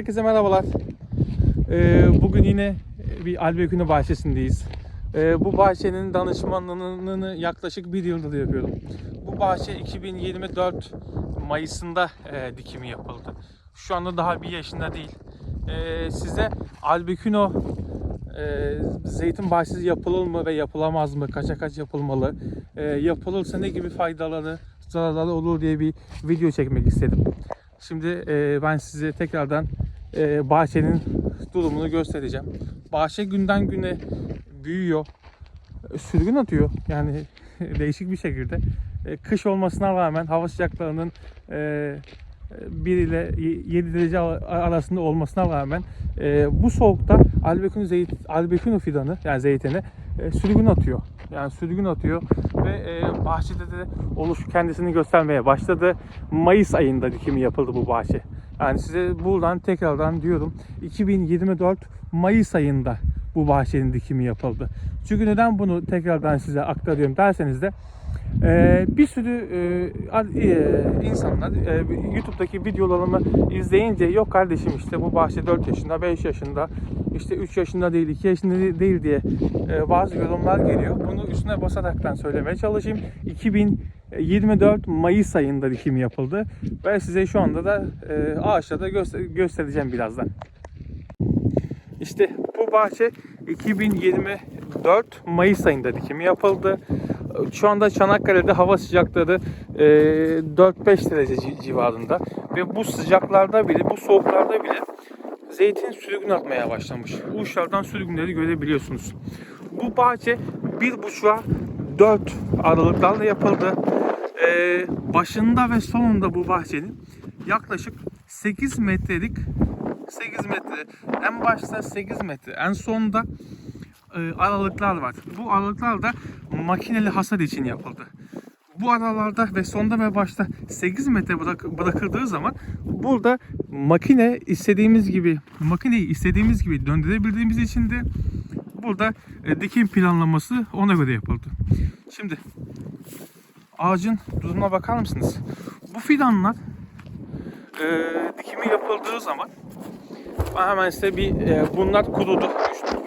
herkese merhabalar. Ee, bugün yine bir Albeküne bahçesindeyiz. Ee, bu bahçenin danışmanlığını yaklaşık bir yıldır yapıyorum. Bu bahçe 2024 Mayıs'ında e, dikimi yapıldı. Şu anda daha bir yaşında değil. Ee, size Albeküno e, zeytin bahçesi yapılır mı ve yapılamaz mı? Kaça kaç yapılmalı? E, yapılırsa ne gibi faydaları, zararları olur diye bir video çekmek istedim. Şimdi e, ben size tekrardan e, bahçenin durumunu göstereceğim. Bahçe günden güne büyüyor. E, Sürgün atıyor. Yani değişik bir şekilde. E, kış olmasına rağmen hava sıcaklarının e, 1 ile 7 derece arasında olmasına rağmen e, bu soğukta albekino, zeyt, albekino fidanı yani zeytini e, sürgün atıyor. Yani sürgün atıyor ve e, bahçede de oluş kendisini göstermeye başladı. Mayıs ayında dikimi yapıldı bu bahçe. Yani size buradan tekrardan diyorum 2024 Mayıs ayında bu bahçenin dikimi yapıldı. Çünkü neden bunu tekrardan size aktarıyorum derseniz de ee, bir sürü e, e, insanlar e, YouTube'daki videolarımı izleyince yok kardeşim işte bu bahçe 4 yaşında, 5 yaşında, işte 3 yaşında değil, 2 yaşında değil diye e, bazı yorumlar geliyor. Bunu üstüne basaraktan söylemeye çalışayım. 2024 Mayıs ayında dikim yapıldı ve size şu anda da e, ağaçlarda göster göstereceğim birazdan. İşte bu bahçe 2024 Mayıs ayında dikimi yapıldı. Şu anda Çanakkale'de hava sıcaklığı e, 4-5 derece ci- civarında ve bu sıcaklarda bile, bu soğuklarda bile zeytin sürgün atmaya başlamış. Uçlardan sürgünleri görebiliyorsunuz. Bu bahçe 1,5'a 4 aralıklarla yapıldı. E, başında ve sonunda bu bahçenin yaklaşık 8 metrelik 8 metre en başta 8 metre en sonunda e, aralıklar var. Bu aralıklar da makineli hasat için yapıldı. Bu aralarda ve sonda ve başta 8 metre bırak, bırakıldığı zaman burada makine istediğimiz gibi makineyi istediğimiz gibi döndürebildiğimiz için de burada e, dikim planlaması ona göre yapıldı. Şimdi ağacın durumuna bakar mısınız? Bu fidanlar e, dikimi yapıldığı zaman ben hemen size bir e, bunlar kurudu.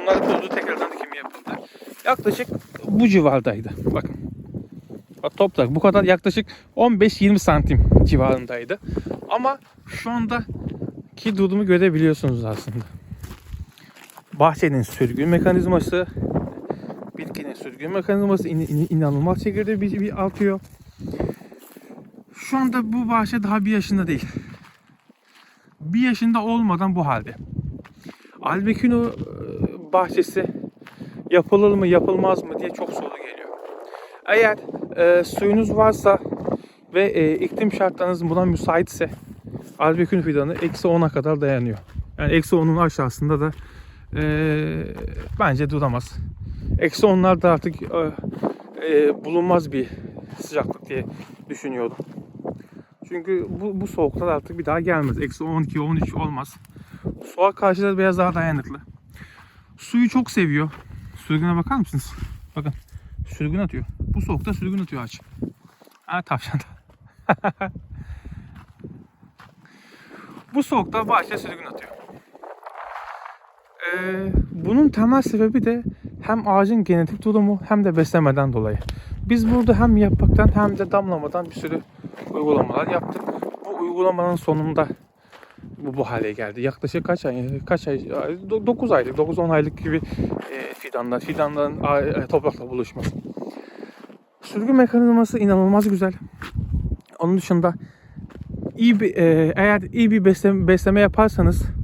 Bunlar kurudu tekrardan dikimi yapıldı. Yaklaşık bu civardaydı. Bakın. Bak toprak bu kadar yaklaşık 15-20 santim civarındaydı. Ama şu andaki durumu görebiliyorsunuz aslında. Bahçenin sürgün mekanizması, sürgün mekanizması in- in- inanılmaz şekilde bir, bir artıyor. Şu anda bu bahçe daha bir yaşında değil. Bir yaşında olmadan bu halde. Albekino e, bahçesi yapılır mı yapılmaz mı diye çok soru geliyor. Eğer e, suyunuz varsa ve e, iklim şartlarınız buna müsaitse albekino fidanı eksi 10'a kadar dayanıyor. Yani eksi 10'un aşağısında da e, bence duramaz. Eksi 10'lar da artık e, e, bulunmaz bir sıcaklık diye düşünüyorum. Çünkü bu, bu soğuklar artık bir daha gelmez. Eksi 12, 13 olmaz. Soğuğa karşı da biraz daha dayanıklı. Suyu çok seviyor. Sürgüne bakar mısınız? Bakın sürgün atıyor. Bu soğukta sürgün atıyor ağaç. Ha tavşan da. bu soğukta bahçe sürgün atıyor. Ee, bunun temel sebebi de hem ağacın genetik durumu hem de beslemeden dolayı. Biz burada hem yapraktan hem de damlamadan bir sürü uygulamalar yaptık. Bu uygulamanın sonunda bu bu hale geldi. Yaklaşık kaç ay kaç ay 9 aylık 9-10 aylık gibi e, fidanlar fidanların e, toprakla buluşması. Sürgün mekanizması inanılmaz güzel. Onun dışında iyi bir e, eğer iyi bir besleme, besleme yaparsanız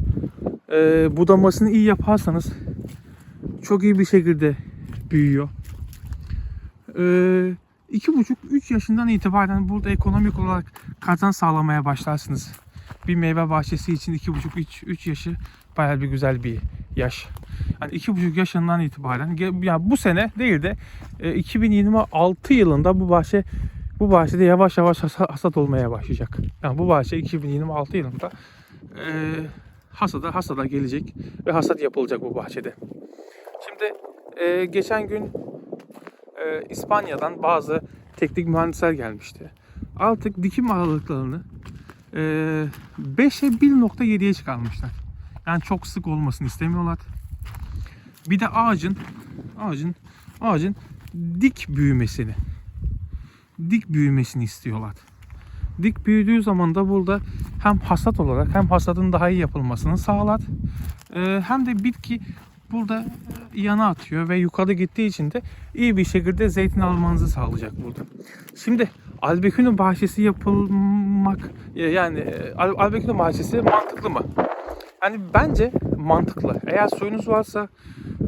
e, budamasını iyi yaparsanız çok iyi bir şekilde büyüyor. Ee, iki buçuk, üç yaşından itibaren burada ekonomik olarak kazanç sağlamaya başlarsınız. Bir meyve bahçesi için iki buçuk, üç, üç yaşı bayağı bir güzel bir yaş. Yani iki buçuk yaşından itibaren, yani bu sene değil de e, 2026 yılında bu bahçe bu bahçede yavaş yavaş hasa- hasat olmaya başlayacak. Yani bu bahçe 2026 yılında e, hasada hasada gelecek ve hasat yapılacak bu bahçede. Şimdi e, geçen gün e, İspanya'dan bazı teknik mühendisler gelmişti. Artık dikim aralıklarını e, 5'e 1.7'ye çıkarmışlar. Yani çok sık olmasını istemiyorlar. Bir de ağacın ağacın ağacın dik büyümesini dik büyümesini istiyorlar. Dik büyüdüğü zaman da burada hem hasat olarak hem hasadın daha iyi yapılmasını sağlar. Ee, hem de bitki burada yana atıyor ve yukarı gittiği için de iyi bir şekilde zeytin almanızı sağlayacak burada. Şimdi albekünü bahçesi yapılmak yani e, al- albekünü bahçesi mantıklı mı? Yani bence mantıklı. Eğer suyunuz varsa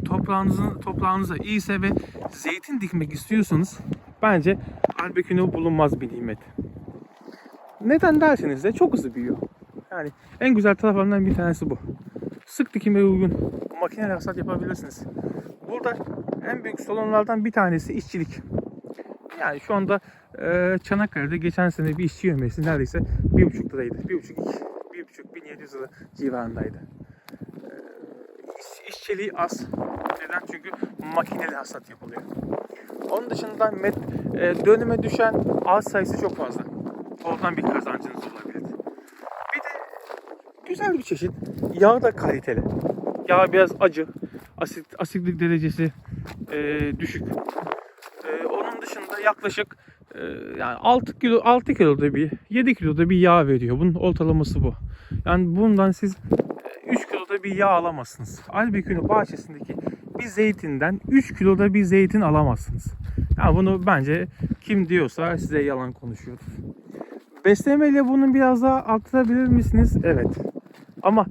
toprağınızın toprağınıza iyiyse ve zeytin dikmek istiyorsanız bence albekünü bulunmaz bir nimet. Neden derseniz de çok hızlı büyüyor. Yani en güzel taraflarından bir tanesi bu. Sık dikime uygun makineler hasat yapabilirsiniz. Burada en büyük sorunlardan bir tanesi işçilik. Yani şu anda e, Çanakkale'de geçen sene bir işçi yövmesi neredeyse 1,5 liraydı. 1,5 1,5 1700 lira civarındaydı. E, iş, işçiliği az. Neden? Çünkü makineli hasat yapılıyor. Onun dışında met, e, dönüme düşen ağaç sayısı çok fazla. Oradan bir kazancınız olabilir. Bir de güzel bir çeşit. Yağ da kaliteli. Yağ biraz acı. Asit, asitlik derecesi e, düşük. E, onun dışında yaklaşık e, yani 6 kilo 6 kiloda bir 7 kiloda bir yağ veriyor. Bunun ortalaması bu. Yani bundan siz e, 3 kiloda bir yağ alamazsınız. Albekünü bahçesindeki bir zeytinden 3 kiloda bir zeytin alamazsınız. Yani bunu bence kim diyorsa size yalan konuşuyordur. Beslemeyle bunu biraz daha arttırabilir misiniz? Evet. Ama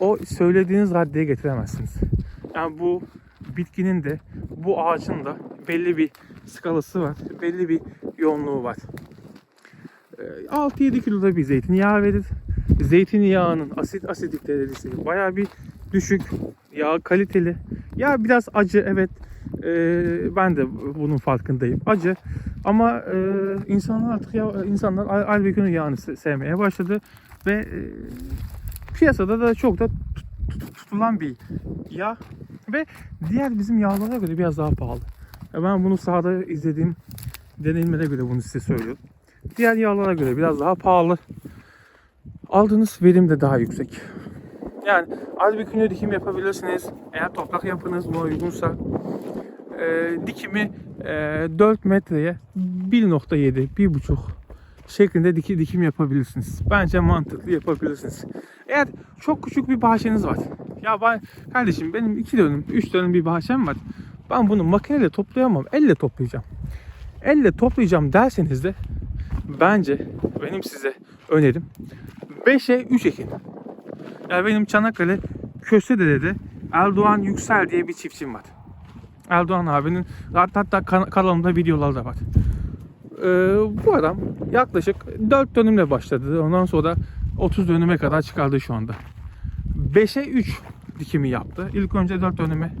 o söylediğiniz raddeye getiremezsiniz. Yani bu bitkinin de bu ağacın da belli bir skalası var. Belli bir yoğunluğu var. Ee, 6-7 kiloda bir zeytinyağı verir. Zeytinyağının asit asidik derecesi bayağı bir düşük. Yağ kaliteli. Yağ biraz acı evet. Ee, ben de bunun farkındayım. Acı ama e, insanlar artık ya, insanlar al- albekünün yağını se- sevmeye başladı ve e, piyasada da çok da tut- tut- tutulan bir yağ ve diğer bizim yağlara göre biraz daha pahalı. Ya ben bunu sahada izlediğim deneyimlere göre bunu size söylüyorum. Diğer yağlara göre biraz daha pahalı. Aldığınız verim de daha yüksek. Yani albekünü dikim yapabilirsiniz. Eğer toprak yapınız buna uygunsa. Ee, dikimi e, 4 metreye 1.7, 1.5 şeklinde diki, dikim yapabilirsiniz. Bence mantıklı yapabilirsiniz. Eğer çok küçük bir bahçeniz var. Ya ben kardeşim benim 2 dönüm, 3 dönüm bir bahçem var. Ben bunu makineyle toplayamam. Elle toplayacağım. Elle toplayacağım derseniz de bence benim size önerim 5'e 3 ekin. Ya benim Çanakkale Kösedere'de Erdoğan Yüksel diye bir çiftçim var. Erdoğan abinin hatta, hatta kan- kanalımda videoları da var. Ee, bu adam yaklaşık 4 dönümle başladı. Ondan sonra 30 dönüme kadar çıkardı şu anda. 5'e 3 dikimi yaptı. İlk önce 4 dönüme.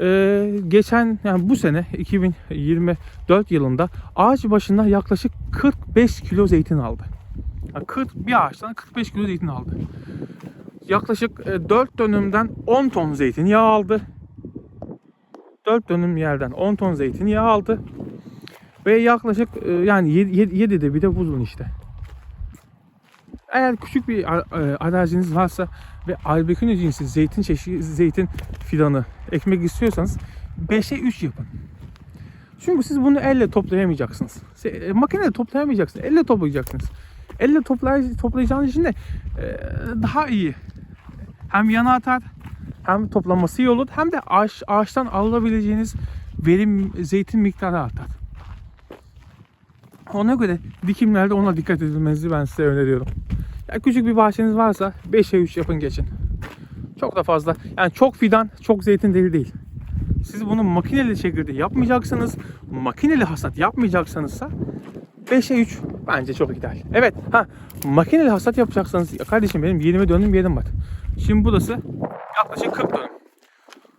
Ee, geçen yani bu sene 2024 yılında ağaç başına yaklaşık 45 kilo zeytin aldı. Yani 40 bir ağaçtan 45 kilo zeytin aldı. Yaklaşık 4 dönümden 10 ton zeytinyağı aldı. 4 dönüm yerden 10 ton zeytinyağı aldı. Ve yaklaşık e, yani 7 de bir de buzun işte. Eğer küçük bir a- e, araziniz varsa ve albekünü cinsi zeytin çeşidi zeytin fidanı ekmek istiyorsanız 5'e 3 yapın. Çünkü siz bunu elle toplayamayacaksınız. E, Makineyle toplayamayacaksınız. Elle toplayacaksınız. Elle toplay toplayacağınız için de daha iyi. Hem yana atar hem toplaması iyi olur hem de ağaç, ağaçtan alabileceğiniz verim zeytin miktarı artar. Ona göre dikimlerde ona dikkat edilmenizi ben size öneriyorum. Ya küçük bir bahçeniz varsa 5'e 3 yapın geçin. Çok da fazla. Yani çok fidan, çok zeytin deli değil. Siz bunu makineli şekilde yapmayacaksınız. Makineli hasat yapmayacaksanızsa 5'e 3 bence çok ideal. Evet, ha makineli hasat yapacaksanız ya kardeşim benim 20 dönüm yerim var. Şimdi burası yaklaşık 40 dönüm.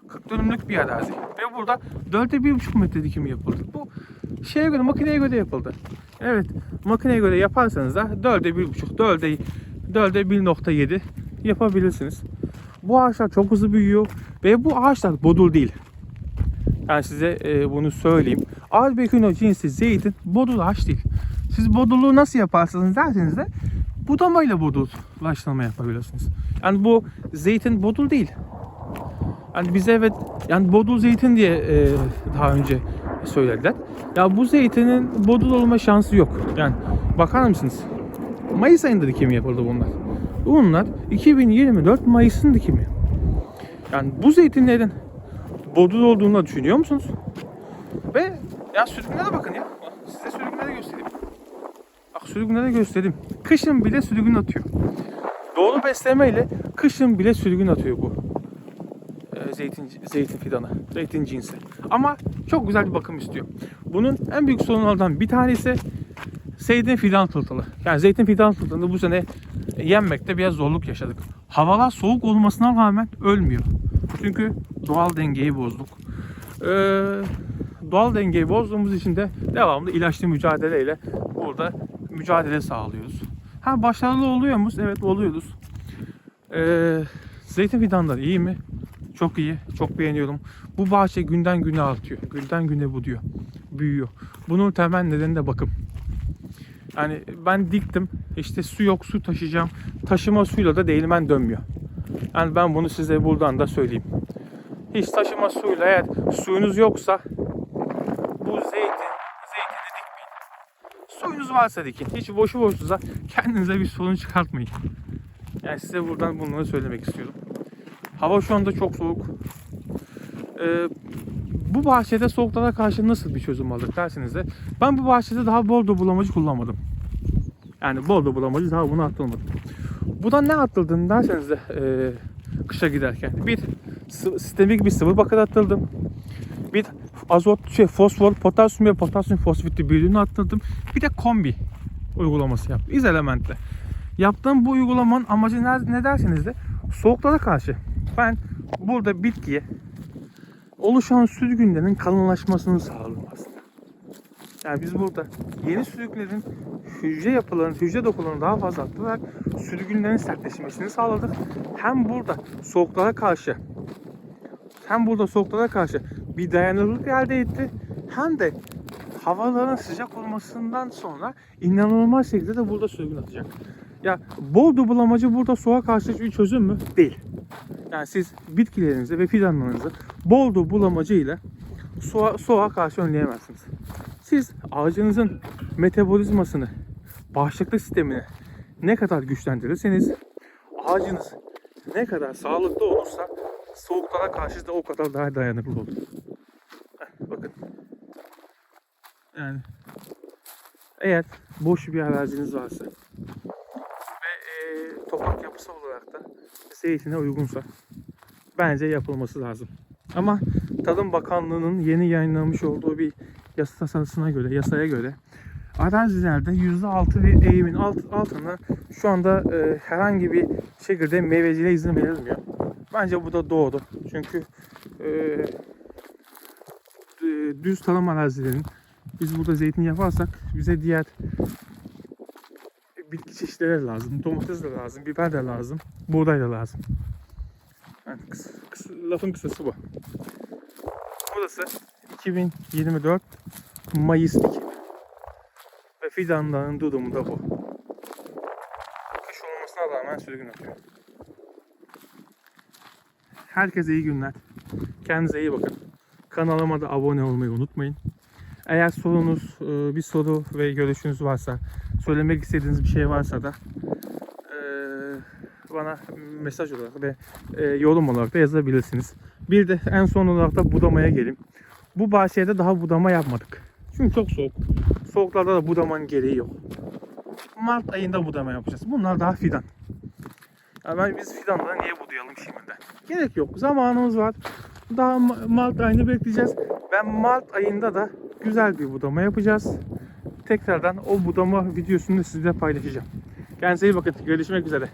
40 dönümlük bir arazi. Ve burada 4'e 1,5 metre dikimi yapıldı. Bu şeye göre, makineye göre yapıldı. Evet, makineye göre yaparsanız da 4'e 1,5, 4'e 4'e 1.7 yapabilirsiniz. Bu ağaçlar çok hızlı büyüyor ve bu ağaçlar bodul değil. Ben size e, bunu söyleyeyim. Albekino cinsi zeytin bodul ağaç değil. Siz bodulluğu nasıl yaparsınız derseniz de budamayla bodullaştırma yapabiliyorsunuz. Yani bu zeytin bodul değil. Yani bize evet yani bodul zeytin diye e, daha önce söylediler. Ya bu zeytinin bodul olma şansı yok. Yani bakar mısınız? Mayıs ayında dikimi yapıldı bunlar. Bunlar 2024 Mayıs'ın dikimi. Yani bu zeytinlerin bodul olduğunu düşünüyor musunuz? Ve ya sürgünlere bakın ya. Sürgünleri göstereyim. Kışın bile sürgün atıyor. Doğru beslemeyle kışın bile sürgün atıyor bu e, zeytin zeytin fidanı, zeytin cinsi. Ama çok güzel bir bakım istiyor. Bunun en büyük sorunlardan bir tanesi zeytin fidan tıltılı. Yani zeytin fidan tıltılını bu sene yenmekte biraz zorluk yaşadık. Havalar soğuk olmasına rağmen ölmüyor. Çünkü doğal dengeyi bozduk. Ee, doğal dengeyi bozduğumuz için de devamlı ilaçlı mücadeleyle burada mücadele sağlıyoruz. Ha başarılı oluyor muyuz? Evet oluyoruz. Ee, zeytin fidanları iyi mi? Çok iyi. Çok beğeniyorum. Bu bahçe günden güne artıyor. Günden güne bu diyor. Büyüyor. Bunun temel nedeni de bakım. Yani ben diktim. İşte su yok su taşıyacağım. Taşıma suyla da değirmen dönmüyor. Yani ben bunu size buradan da söyleyeyim. Hiç taşıma suyla eğer suyunuz yoksa bu zeytin. Suyunuz varsa dikin. Hiç boşu boşunuza kendinize bir sorun çıkartmayın. Yani size buradan bunları söylemek istiyorum. Hava şu anda çok soğuk. Ee, bu bahçede soğuklara karşı nasıl bir çözüm aldık derseniz de ben bu bahçede daha boldo bulamacı kullanmadım. Yani boldo bulamacı daha bunu attırmadım. Buradan ne atıldığını derseniz de e, kışa giderken bir sistemik bir sıvı bakır atıldım. Bir azot, şey, fosfor, potasyum ve potasyum fosfitli büyüdüğünü attırdım. Bir de kombi uygulaması yaptım. İz elementle. Yaptığım bu uygulamanın amacı ne, ne derseniz de soğuklara karşı ben burada bitkiye oluşan sürgünlerin kalınlaşmasını sağladım aslında. Yani biz burada yeni sürgünlerin hücre yapılarını, hücre dokularını daha fazla arttırarak sürgünlerin sertleşmesini sağladık. Hem burada soğuklara karşı hem burada soğuklara karşı bir dayanıklılık elde etti hem de havaların sıcak olmasından sonra inanılmaz şekilde de burada sürgün atacak. Ya bol dubulamacı burada soğuğa karşı bir çözüm mü? Değil. Yani siz bitkilerinizi ve fidanlarınızı bol dubulamacı ile soğuğa, soğuğa karşı önleyemezsiniz. Siz ağacınızın metabolizmasını, bağışıklık sistemini ne kadar güçlendirirseniz ağacınız ne kadar sağlıklı olursa soğuklara karşı da o kadar daha dayanıklı olur. Heh, bakın. Yani eğer boş bir araziniz varsa ve e, toprak yapısı olarak da zeytine uygunsa bence yapılması lazım. Ama Tarım Bakanlığı'nın yeni yayınlamış olduğu bir yasa tasarısına göre, yasaya göre arazilerde %6 bir eğimin alt, altına şu anda e, herhangi bir şekilde meyveciliğe izin verilmiyor. Bence bu da doğru. Çünkü e, düz tarım arazilerinin biz burada zeytin yaparsak bize diğer bitki çeşitleri lazım. Domates de lazım, biber de lazım, buğday da lazım. Yani kıs- kıs- lafın kısası bu. Burası 2024 Mayıs dikimi. Ve fidanların durumu da bu. Kış olmasına rağmen sürgün atıyor. Herkese iyi günler. Kendinize iyi bakın. Kanalıma da abone olmayı unutmayın. Eğer sorunuz, e, bir soru ve görüşünüz varsa, söylemek istediğiniz bir şey varsa da e, bana mesaj olarak ve e, yorum olarak da yazabilirsiniz. Bir de en son olarak da budamaya gelin. Bu bahçede daha budama yapmadık. Çünkü çok soğuk. Soğuklarda da budamanın gereği yok. Mart ayında budama yapacağız. Bunlar daha fidan. Ya ben biz fidanları niye budayalım şimdiden? Gerek yok. Zamanımız var. Daha Ma- Mart ayını bekleyeceğiz. Ben Mart ayında da güzel bir budama yapacağız. Tekrardan o budama videosunu da paylaşacağım. Kendinize iyi bakın. Görüşmek üzere.